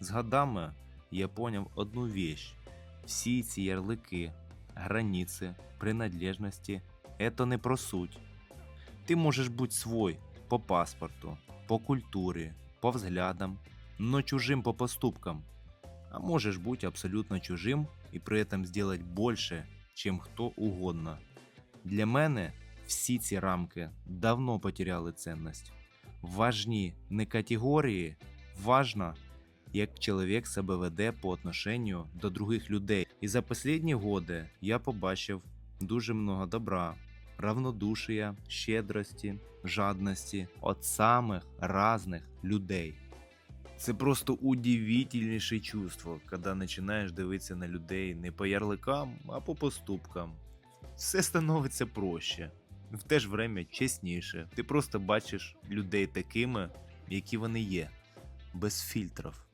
З годами я поняв одну вещь. Всі ці ярлики, границі, принадлежності – это не про суть. Ти можеш бути свой по паспорту, по культурі, по взглядам, но чужим по поступкам. А можеш бути абсолютно чужим і при этом сделать больше, чим хто угодно. Для мене всі ці рамки давно потеряли цінність. Важні не категорії, важно, як чоловік себе веде по отношенню до других людей. І за останні годи я побачив дуже много добра, равнодушия, щедрості, жадності від самих разних людей. Це просто удивительніше чувство, коли починаєш дивитися на людей не по ярликам, а по поступкам. Все становиться проще, в те ж время чесніше. Ти просто бачиш людей такими, які вони є, без фільтрів.